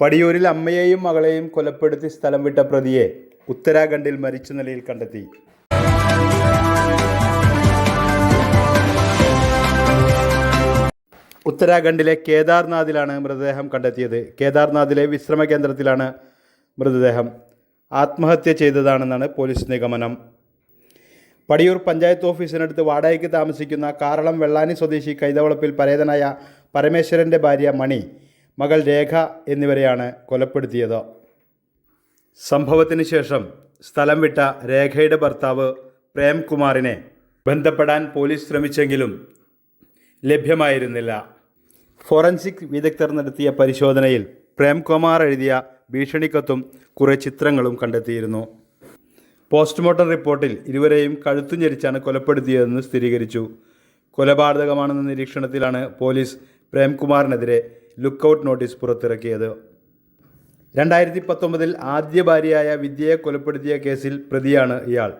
പടിയൂരിൽ അമ്മയെയും മകളെയും കൊലപ്പെടുത്തി സ്ഥലം വിട്ട പ്രതിയെ ഉത്തരാഖണ്ഡിൽ മരിച്ച നിലയിൽ കണ്ടെത്തി. ഉത്തരാഖണ്ഡിലെ കേദാർനാഥിലാണ് മൃതദേഹം കണ്ടെത്തിയത്. കേദാർനാഥിലെ വിശ്രമ കേന്ദ്രത്തിലാണ് മൃതദേഹം. ആത്മഹത്യ ചെയ്തതാണെന്നാണ് പോലീസ് നിഗമനം. പടിയൂർ പഞ്ചായത്ത് ഓഫീസിനടുത്ത് വാടകയ്ക്ക് താമസിക്കുന്ന കാറളം വെള്ളാനി സ്വദേശി കൈതവളപ്പിൽ പരേതനായ പരമേശ്വരന്റെ ഭാര്യ മണി മകൾ രേഖ എന്നിവരെയാണ് കൊലപ്പെടുത്തിയത്. സംഭവത്തിന് ശേഷം സ്ഥലം വിട്ട രേഖയുടെ ഭർത്താവ് പ്രേംകുമാറിനെ ബന്ധപ്പെടാൻ പോലീസ് ശ്രമിച്ചെങ്കിലും ലഭ്യമായിരുന്നില്ല. ഫോറൻസിക് വിദഗ്ധർ നടത്തിയ പരിശോധനയിൽ പ്രേംകുമാർ എഴുതിയ ഭീഷണിക്കത്തും കുറേ ചിത്രങ്ങളും കണ്ടെത്തിയിരുന്നു. പോസ്റ്റ്മോർട്ടം റിപ്പോർട്ടിൽ ഇരുവരെയും കഴുത്തു ഞെരിച്ചാണ് കൊലപ്പെടുത്തിയതെന്ന് സ്ഥിരീകരിച്ചു. കൊലപാതകമാണെന്ന നിരീക്ഷണത്തിലാണ് പോലീസ് പ്രേംകുമാറിനെതിരെ ലുക്കൌട്ട് നോട്ടീസ് പുറത്തിറക്കിയത്. രണ്ടായിരത്തി പത്തൊമ്പതിൽ ആദ്യ ഭാര്യയായ വിദ്യയെ കൊലപ്പെടുത്തിയ കേസിൽ പ്രതിയാണ് ഇയാൾ.